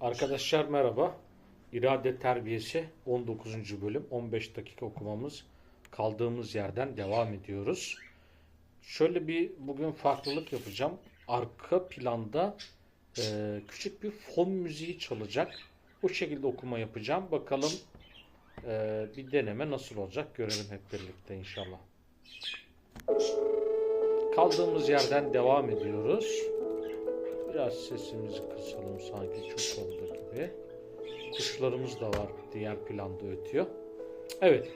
Arkadaşlar merhaba. İrade Terbiyesi 19. bölüm 15 dakika okumamız kaldığımız yerden devam ediyoruz. Şöyle bir bugün farklılık yapacağım. Arka planda e, küçük bir fon müziği çalacak. Bu şekilde okuma yapacağım. Bakalım e, bir deneme nasıl olacak görelim hep birlikte inşallah. Kaldığımız yerden devam ediyoruz. Biraz sesimizi kısalım sanki çok oldu gibi. Kuşlarımız da var diğer planda ötüyor. Evet.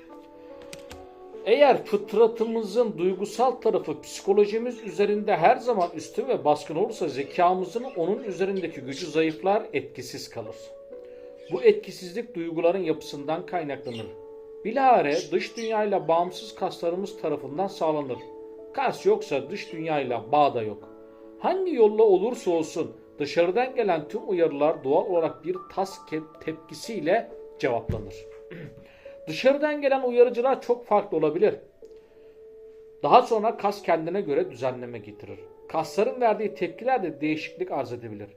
Eğer fıtratımızın duygusal tarafı psikolojimiz üzerinde her zaman üstün ve baskın olursa zekamızın onun üzerindeki gücü zayıflar, etkisiz kalır. Bu etkisizlik duyguların yapısından kaynaklanır. Bilahare dış dünyayla bağımsız kaslarımız tarafından sağlanır. Kas yoksa dış dünyayla bağ da yok. Hangi yolla olursa olsun dışarıdan gelen tüm uyarılar doğal olarak bir tas tepkisiyle cevaplanır. Dışarıdan gelen uyarıcılar çok farklı olabilir. Daha sonra kas kendine göre düzenleme getirir. Kasların verdiği tepkiler de değişiklik arz edebilir.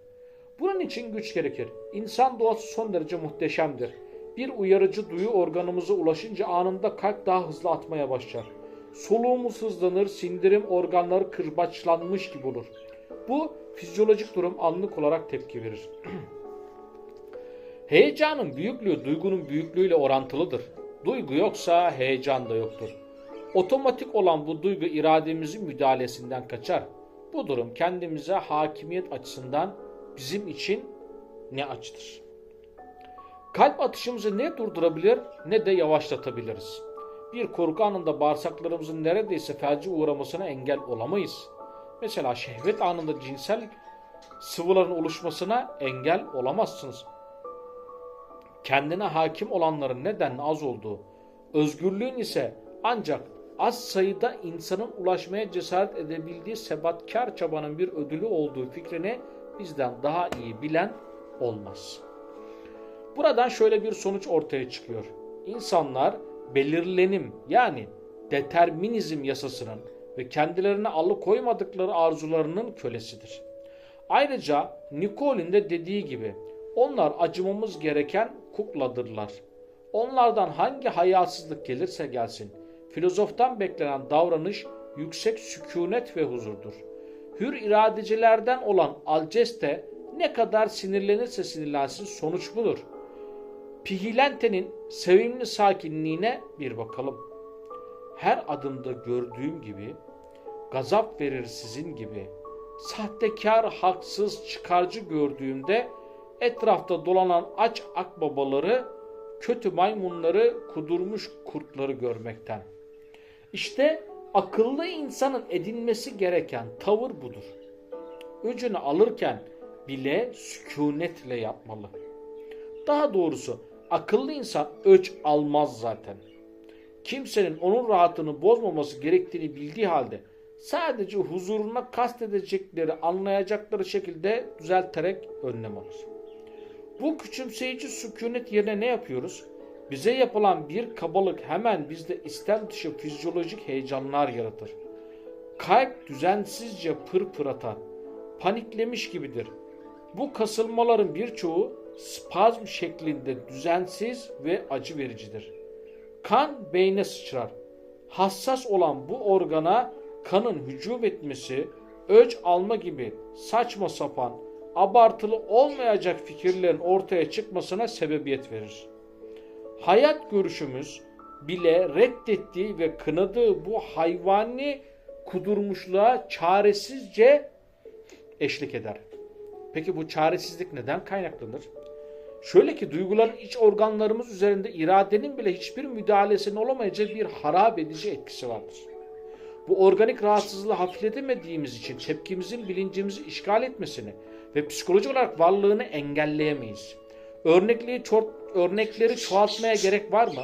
Bunun için güç gerekir. İnsan doğası son derece muhteşemdir. Bir uyarıcı duyu organımıza ulaşınca anında kalp daha hızlı atmaya başlar. Soluğumuz hızlanır, sindirim organları kırbaçlanmış gibi olur. Bu fizyolojik durum anlık olarak tepki verir. Heyecanın büyüklüğü duygunun büyüklüğüyle orantılıdır. Duygu yoksa heyecan da yoktur. Otomatik olan bu duygu irademizin müdahalesinden kaçar. Bu durum kendimize hakimiyet açısından bizim için ne açtır? Kalp atışımızı ne durdurabilir ne de yavaşlatabiliriz. Bir korku anında bağırsaklarımızın neredeyse felce uğramasına engel olamayız. Mesela şehvet anında cinsel sıvıların oluşmasına engel olamazsınız. Kendine hakim olanların nedenle az olduğu, özgürlüğün ise ancak az sayıda insanın ulaşmaya cesaret edebildiği sebatkar çabanın bir ödülü olduğu fikrini bizden daha iyi bilen olmaz. Buradan şöyle bir sonuç ortaya çıkıyor. İnsanlar belirlenim yani determinizm yasasının ve kendilerine alıkoymadıkları arzularının kölesidir. Ayrıca Nicole'in de dediği gibi onlar acımamız gereken kukladırlar. Onlardan hangi hayasızlık gelirse gelsin, filozoftan beklenen davranış yüksek sükunet ve huzurdur. Hür iradecilerden olan Alceste ne kadar sinirlenirse sinirlensin sonuç budur. Pihilente'nin sevimli sakinliğine bir bakalım. Her adımda gördüğüm gibi, gazap verir sizin gibi, sahtekar, haksız, çıkarcı gördüğümde etrafta dolanan aç akbabaları, kötü maymunları, kudurmuş kurtları görmekten. İşte akıllı insanın edinmesi gereken tavır budur. Öcünü alırken bile sükunetle yapmalı. Daha doğrusu akıllı insan öç almaz zaten. Kimsenin onun rahatını bozmaması gerektiğini bildiği halde sadece huzuruna kastedecekleri anlayacakları şekilde düzelterek önlem alır. Bu küçümseyici sükunet yerine ne yapıyoruz? Bize yapılan bir kabalık hemen bizde istem dışı fizyolojik heyecanlar yaratır. Kalp düzensizce pırpır atar. Paniklemiş gibidir. Bu kasılmaların birçoğu spazm şeklinde düzensiz ve acı vericidir. Kan beyne sıçrar. Hassas olan bu organa kanın hücum etmesi, öç alma gibi saçma sapan, abartılı olmayacak fikirlerin ortaya çıkmasına sebebiyet verir. Hayat görüşümüz bile reddettiği ve kınadığı bu hayvani kudurmuşluğa çaresizce eşlik eder. Peki bu çaresizlik neden kaynaklanır? Şöyle ki duyguların iç organlarımız üzerinde iradenin bile hiçbir müdahalesinin olamayacağı bir harap edici etkisi vardır. Bu organik rahatsızlığı hafifletemediğimiz için tepkimizin bilincimizi işgal etmesini ve psikolojik olarak varlığını engelleyemeyiz. Örnekleri, ço- örnekleri çoğaltmaya gerek var mı?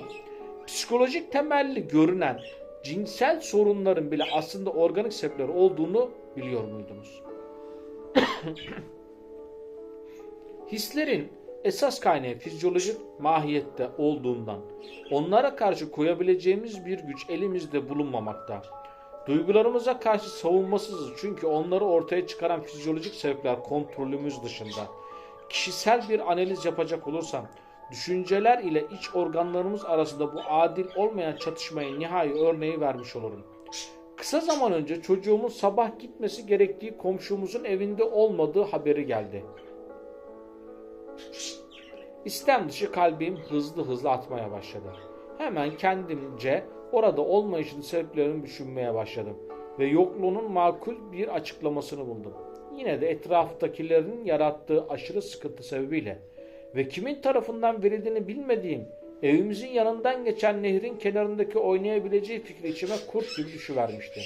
Psikolojik temelli görünen cinsel sorunların bile aslında organik sebepleri olduğunu biliyor muydunuz? Hislerin esas kaynağı fizyolojik mahiyette olduğundan onlara karşı koyabileceğimiz bir güç elimizde bulunmamakta. Duygularımıza karşı savunmasızız çünkü onları ortaya çıkaran fizyolojik sebepler kontrolümüz dışında. kişisel bir analiz yapacak olursam, düşünceler ile iç organlarımız arasında bu adil olmayan çatışmaya nihai örneği vermiş olurum. Kısa zaman önce çocuğumun sabah gitmesi gerektiği komşumuzun evinde olmadığı haberi geldi. İstem dışı kalbim hızlı hızlı atmaya başladı. Hemen kendimce orada olmayışın sebeplerini düşünmeye başladım ve yokluğunun makul bir açıklamasını buldum. Yine de etraftakilerin yarattığı aşırı sıkıntı sebebiyle ve kimin tarafından verildiğini bilmediğim evimizin yanından geçen nehrin kenarındaki oynayabileceği fikri içime kurt gibi düşüvermişti.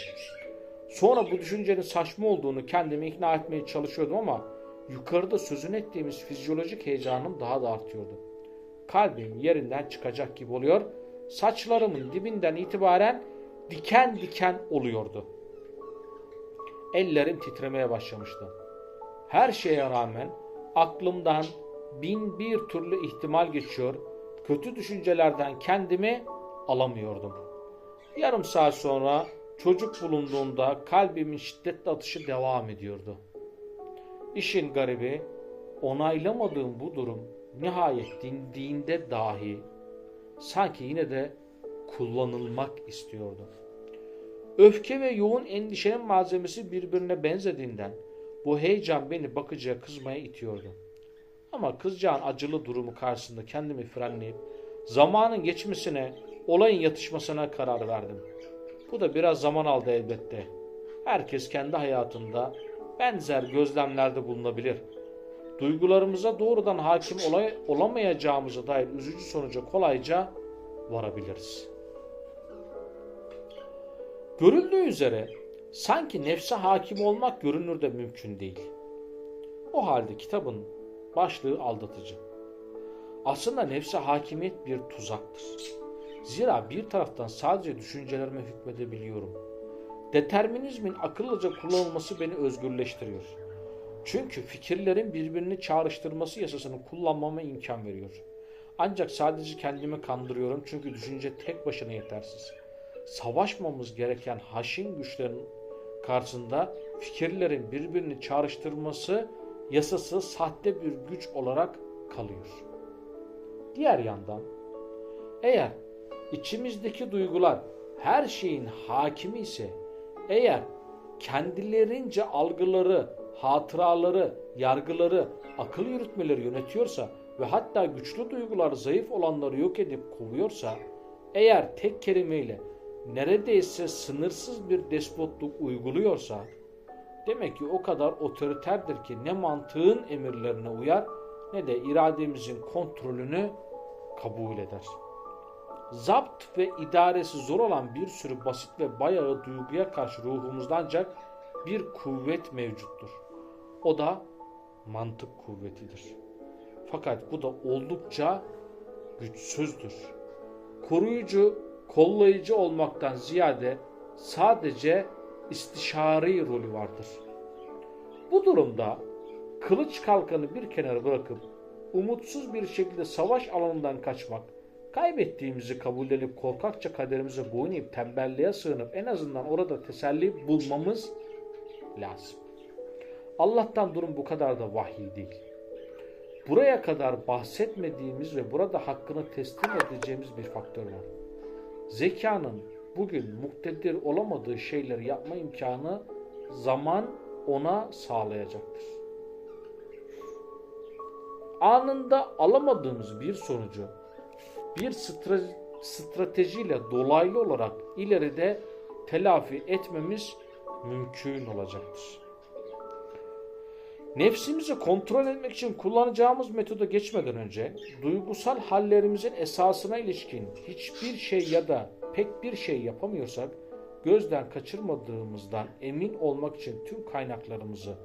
Sonra bu düşüncenin saçma olduğunu kendimi ikna etmeye çalışıyordum ama yukarıda sözünü ettiğimiz fizyolojik heyecanım daha da artıyordu. Kalbim yerinden çıkacak gibi oluyor, saçlarımın dibinden itibaren diken diken oluyordu. Ellerim titremeye başlamıştı. Her şeye rağmen aklımdan bin bir türlü ihtimal geçiyor, kötü düşüncelerden kendimi alamıyordum. Yarım saat sonra çocuk bulunduğunda kalbimin şiddetli atışı devam ediyordu. İşin garibi onaylamadığım bu durum nihayet dindiğinde dahi sanki yine de kullanılmak istiyordu. Öfke ve yoğun endişenin malzemesi birbirine benzediğinden bu heyecan beni bakıcıya kızmaya itiyordu. Ama kızcağın acılı durumu karşısında kendimi frenleyip zamanın geçmesine, olayın yatışmasına karar verdim. Bu da biraz zaman aldı elbette. Herkes kendi hayatında benzer gözlemlerde bulunabilir. Duygularımıza doğrudan hakim olay, olamayacağımıza dair üzücü sonuca kolayca varabiliriz. Görüldüğü üzere sanki nefse hakim olmak görünürde mümkün değil. O halde kitabın başlığı aldatıcı. Aslında nefse hakimiyet bir tuzaktır. Zira bir taraftan sadece düşüncelerime hükmedebiliyorum. Determinizmin akıllıca kullanılması beni özgürleştiriyor. Çünkü fikirlerin birbirini çağrıştırması yasasını kullanmama imkan veriyor. Ancak sadece kendimi kandırıyorum çünkü düşünce tek başına yetersiz. Savaşmamız gereken haşin güçlerin karşısında fikirlerin birbirini çağrıştırması yasası sahte bir güç olarak kalıyor. Diğer yandan eğer içimizdeki duygular her şeyin hakimi ise eğer kendilerince algıları, hatıraları, yargıları, akıl yürütmeleri yönetiyorsa ve hatta güçlü duygular zayıf olanları yok edip kovuyorsa, eğer tek kelimeyle neredeyse sınırsız bir despotluk uyguluyorsa, demek ki o kadar otoriterdir ki ne mantığın emirlerine uyar ne de irademizin kontrolünü kabul eder. Zapt ve idaresi zor olan bir sürü basit ve bayağı duyguya karşı ruhumuzda ancak bir kuvvet mevcuttur. O da mantık kuvvetidir. Fakat bu da oldukça güçsüzdür. Koruyucu, kollayıcı olmaktan ziyade sadece istişari rolü vardır. Bu durumda kılıç kalkanı bir kenara bırakıp umutsuz bir şekilde savaş alanından kaçmak, kaybettiğimizi kabullenip korkakça kaderimize boyun eğip tembelliğe sığınıp en azından orada teselli bulmamız lazım. Allah'tan durum bu kadar da vahiy değil. Buraya kadar bahsetmediğimiz ve burada hakkını teslim edeceğimiz bir faktör var. Zekanın bugün muktedir olamadığı şeyleri yapma imkanı zaman ona sağlayacaktır. Anında alamadığımız bir sonucu bir stratejiyle dolaylı olarak ileride telafi etmemiz mümkün olacaktır. Nefsimizi kontrol etmek için kullanacağımız metoda geçmeden önce duygusal hallerimizin esasına ilişkin hiçbir şey ya da pek bir şey yapamıyorsak gözden kaçırmadığımızdan emin olmak için tüm kaynaklarımızı,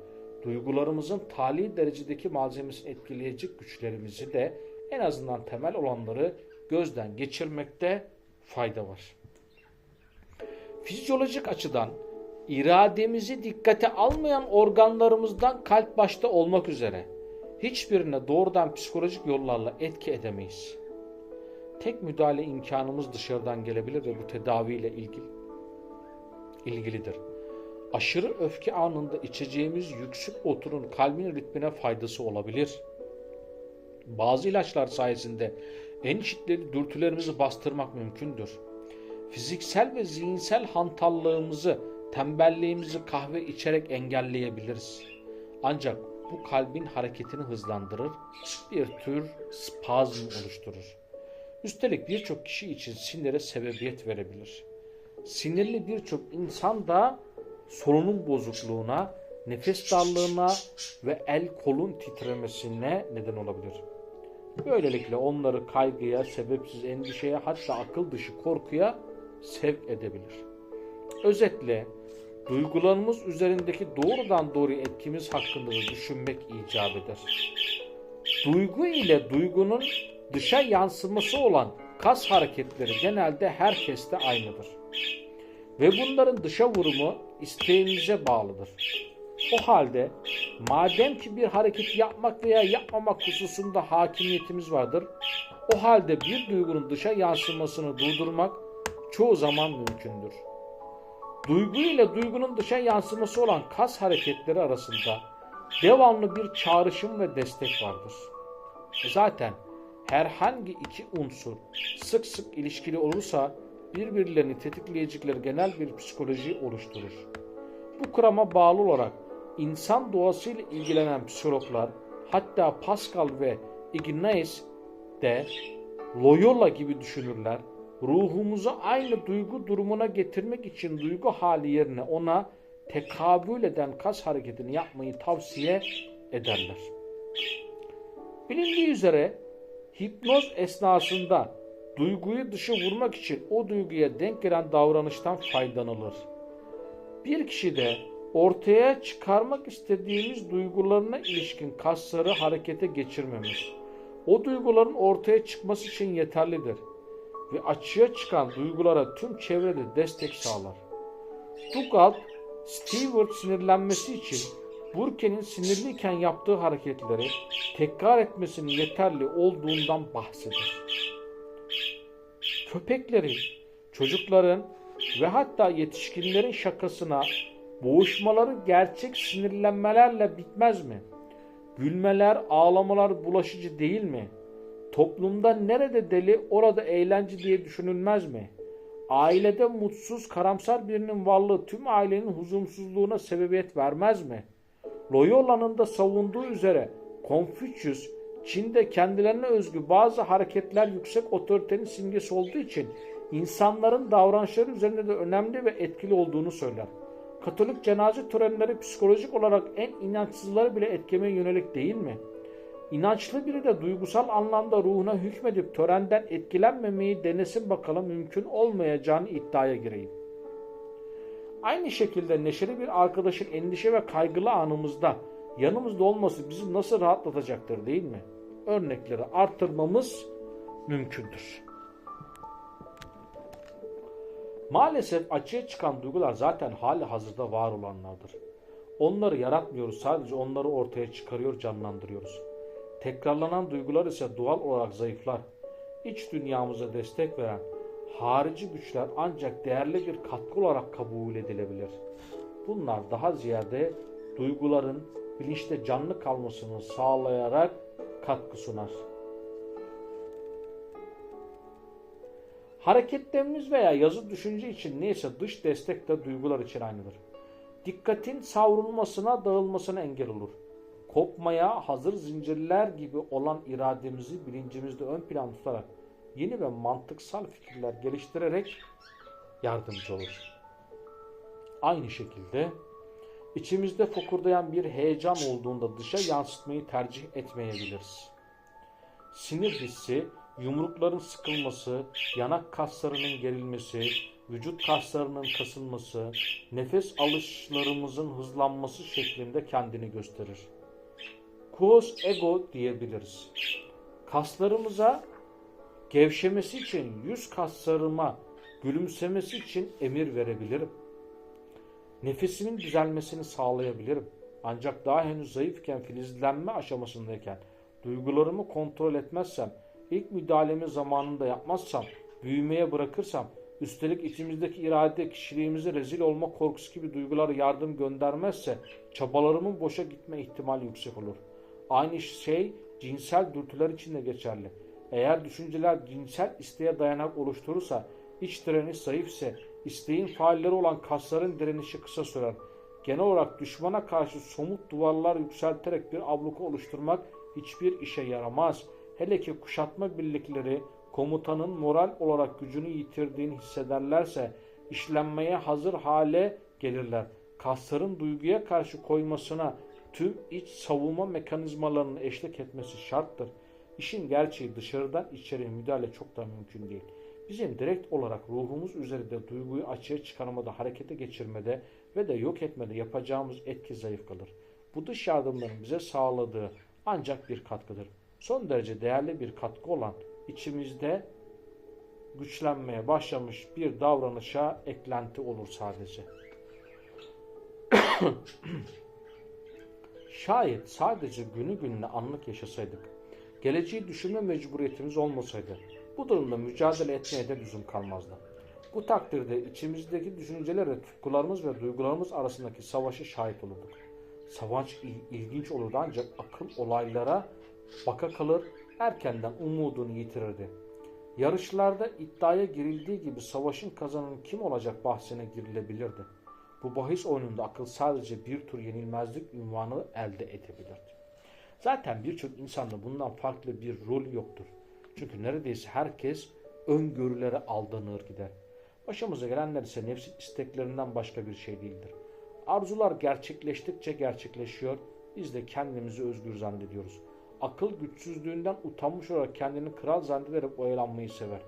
duygularımızın tali derecedeki malzemesini etkileyecek güçlerimizi de en azından temel olanları gözden geçirmekte fayda var. Fizyolojik açıdan irademizi dikkate almayan organlarımızdan kalp başta olmak üzere hiçbirine doğrudan psikolojik yollarla etki edemeyiz. Tek müdahale imkanımız dışarıdan gelebilir ve bu tedaviyle ilgili, ilgilidir. Aşırı öfke anında içeceğimiz yüksek oturun kalbin ritmine faydası olabilir. Bazı ilaçlar sayesinde en şiddetli dürtülerimizi bastırmak mümkündür. Fiziksel ve zihinsel hantallığımızı, tembelliğimizi kahve içerek engelleyebiliriz. Ancak bu kalbin hareketini hızlandırır, bir tür spazm oluşturur. Üstelik birçok kişi için sinire sebebiyet verebilir. Sinirli birçok insan da solunum bozukluğuna, nefes darlığına ve el kolun titremesine neden olabilir. Böylelikle onları kaygıya, sebepsiz endişeye hatta akıl dışı korkuya sevk edebilir. Özetle duygularımız üzerindeki doğrudan doğruya etkimiz hakkında da düşünmek icap eder. Duygu ile duygunun dışa yansıması olan kas hareketleri genelde herkeste aynıdır. Ve bunların dışa vurumu isteğimize bağlıdır. O halde madem ki bir hareket yapmak veya yapmamak hususunda hakimiyetimiz vardır, o halde bir duygunun dışa yansımasını durdurmak çoğu zaman mümkündür. Duygu ile duygunun dışa yansıması olan kas hareketleri arasında devamlı bir çağrışım ve destek vardır. Zaten herhangi iki unsur sık sık ilişkili olursa birbirlerini tetikleyecekleri genel bir psikoloji oluşturur. Bu kurama bağlı olarak insan doğasıyla ilgilenen psikologlar hatta Pascal ve Ignatius de Loyola gibi düşünürler. Ruhumuzu aynı duygu durumuna getirmek için duygu hali yerine ona tekabül eden kas hareketini yapmayı tavsiye ederler. Bilindiği üzere hipnoz esnasında duyguyu dışı vurmak için o duyguya denk gelen davranıştan faydalanılır. Bir kişi de ortaya çıkarmak istediğimiz duygularına ilişkin kasları harekete geçirmemiz, o duyguların ortaya çıkması için yeterlidir ve açığa çıkan duygulara tüm çevrede destek sağlar. Dugald, Stewart sinirlenmesi için Burke'nin sinirliyken yaptığı hareketleri tekrar etmesinin yeterli olduğundan bahseder. Köpeklerin, çocukların ve hatta yetişkinlerin şakasına boğuşmaları gerçek sinirlenmelerle bitmez mi? Gülmeler, ağlamalar bulaşıcı değil mi? Toplumda nerede deli orada eğlence diye düşünülmez mi? Ailede mutsuz, karamsar birinin varlığı tüm ailenin huzursuzluğuna sebebiyet vermez mi? Loyola'nın da savunduğu üzere Confucius, Çin'de kendilerine özgü bazı hareketler yüksek otoritenin simgesi olduğu için insanların davranışları üzerinde de önemli ve etkili olduğunu söyler. Katolik cenaze törenleri psikolojik olarak en inançsızları bile etkilemeye yönelik değil mi? İnançlı biri de duygusal anlamda ruhuna hükmedip törenden etkilenmemeyi denesin bakalım mümkün olmayacağını iddiaya gireyim. Aynı şekilde neşeli bir arkadaşın endişe ve kaygılı anımızda yanımızda olması bizi nasıl rahatlatacaktır değil mi? Örnekleri artırmamız mümkündür. Maalesef açığa çıkan duygular zaten hali hazırda var olanlardır. Onları yaratmıyoruz sadece onları ortaya çıkarıyor canlandırıyoruz. Tekrarlanan duygular ise doğal olarak zayıflar. İç dünyamıza destek veren harici güçler ancak değerli bir katkı olarak kabul edilebilir. Bunlar daha ziyade duyguların bilinçte canlı kalmasını sağlayarak katkı sunar. Hareketlerimiz veya yazı düşünce için neyse dış destek de duygular için aynıdır. Dikkatin savrulmasına, dağılmasına engel olur. Kopmaya hazır zincirler gibi olan irademizi bilincimizde ön plan tutarak yeni ve mantıksal fikirler geliştirerek yardımcı olur. Aynı şekilde içimizde fokurdayan bir heyecan olduğunda dışa yansıtmayı tercih etmeyebiliriz. Sinir hissi, yumrukların sıkılması, yanak kaslarının gerilmesi, vücut kaslarının kasılması, nefes alışlarımızın hızlanması şeklinde kendini gösterir. Quos ego diyebiliriz. Kaslarımıza gevşemesi için yüz kaslarıma gülümsemesi için emir verebilirim. Nefesimin düzelmesini sağlayabilirim. Ancak daha henüz zayıfken filizlenme aşamasındayken duygularımı kontrol etmezsem, ilk müdahalemi zamanında yapmazsam, büyümeye bırakırsam, üstelik içimizdeki irade kişiliğimize rezil olma korkusu gibi duygular yardım göndermezse çabalarımın boşa gitme ihtimali yüksek olur. Aynı şey cinsel dürtüler için de geçerli. Eğer düşünceler cinsel isteğe dayanak oluşturursa, iç direniş zayıf ise, isteğin faalleri olan kasların direnişi kısa sürer. Genel olarak düşmana karşı somut duvarlar yükselterek bir abluka oluşturmak hiçbir işe yaramaz. Hele ki kuşatma birlikleri komutanın moral olarak gücünü yitirdiğini hissederlerse işlenmeye hazır hale gelirler. Kasların duyguya karşı koymasına tüm iç savunma mekanizmalarının eşlik etmesi şarttır. İşin gerçeği dışarıdan içeri müdahale çok da mümkün değil. Bizim direkt olarak ruhumuz üzerinde duyguyu açığa çıkarmada, harekete geçirmede ve de yok etmede yapacağımız etki zayıf kalır. Bu dış yardımların bize sağladığı ancak bir katkıdır. Son derece değerli bir katkı olan içimizde güçlenmeye başlamış bir davranışa eklenti olur sadece. Şayet sadece günü gününe anlık yaşasaydık, geleceği düşünme mecburiyetimiz olmasaydı, bu durumda mücadele etmeye de lüzum kalmazdı. Bu takdirde içimizdeki düşüncelerle tutkularımız ve duygularımız arasındaki savaşı şahit olurduk. Savaş il- ilginç olurdu ancak akıl olaylara baka kalır, erkenden umudunu yitirirdi. Yarışlarda iddiaya girildiği gibi savaşın kazananı kim olacak bahsine girilebilirdi. Bu bahis oyununda akıl sadece bir tur yenilmezlik ünvanı elde edebilirdi. Zaten birçok insanda bundan farklı bir rol yoktur. Çünkü neredeyse herkes öngörülere aldanır gider. Başımıza gelenler ise nefsin isteklerinden başka bir şey değildir. Arzular gerçekleştikçe gerçekleşiyor. Biz de kendimizi özgür zannediyoruz. Akıl güçsüzlüğünden utanmış olarak kendini kral zannederek oyalanmayı sever.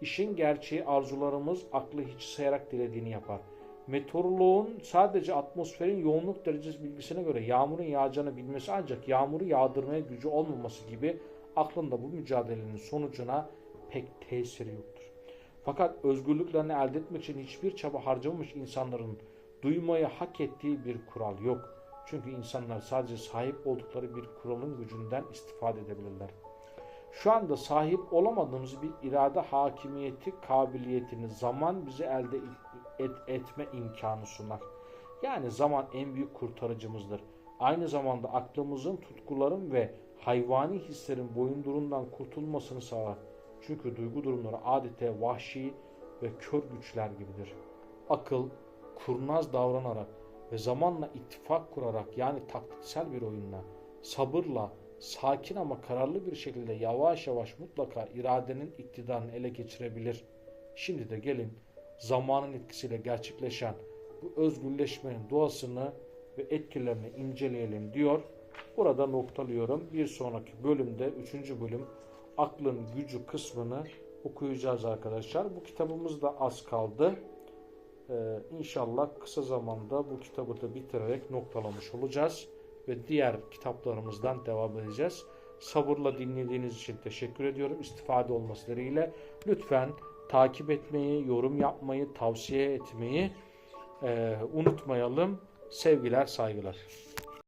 İşin gerçeği arzularımız aklı hiç sayarak dilediğini yapar. Meteoroloğun sadece atmosferin yoğunluk derecesi bilgisine göre yağmurun yağacağını bilmesi ancak yağmuru yağdırmaya gücü olmaması gibi aklında bu mücadelenin sonucuna pek tesiri yoktur. Fakat özgürlüklerini elde etmek için hiçbir çaba harcamamış insanların duymayı hak ettiği bir kural yok. Çünkü insanlar sadece sahip oldukları bir kuralın gücünden istifade edebilirler. Şu anda sahip olamadığımız bir irade hakimiyeti kabiliyetini zaman bize elde et, etme imkanı sunar. Yani zaman en büyük kurtarıcımızdır. Aynı zamanda aklımızın, tutkuların ve hayvani hislerin boyundurundan kurtulmasını sağlar. Çünkü duygu durumları adeta vahşi ve kör güçler gibidir. Akıl, kurnaz davranarak ve zamanla ittifak kurarak yani taktiksel bir oyunla, sabırla, sakin ama kararlı bir şekilde yavaş yavaş mutlaka iradenin iktidarını ele geçirebilir. Şimdi de gelin zamanın etkisiyle gerçekleşen bu özgürleşmenin doğasını ve etkilerini inceleyelim diyor. Burada noktalıyorum. Bir sonraki bölümde, üçüncü bölüm aklın gücü kısmını okuyacağız arkadaşlar. Bu kitabımız da az kaldı. Ee, inşallah kısa zamanda bu kitabı da bitirerek noktalamış olacağız ve diğer kitaplarımızdan devam edeceğiz. Sabırla dinlediğiniz için teşekkür ediyorum. İstifade olması dileğiyle lütfen takip etmeyi, yorum yapmayı, tavsiye etmeyi e, unutmayalım. Sevgiler, saygılar.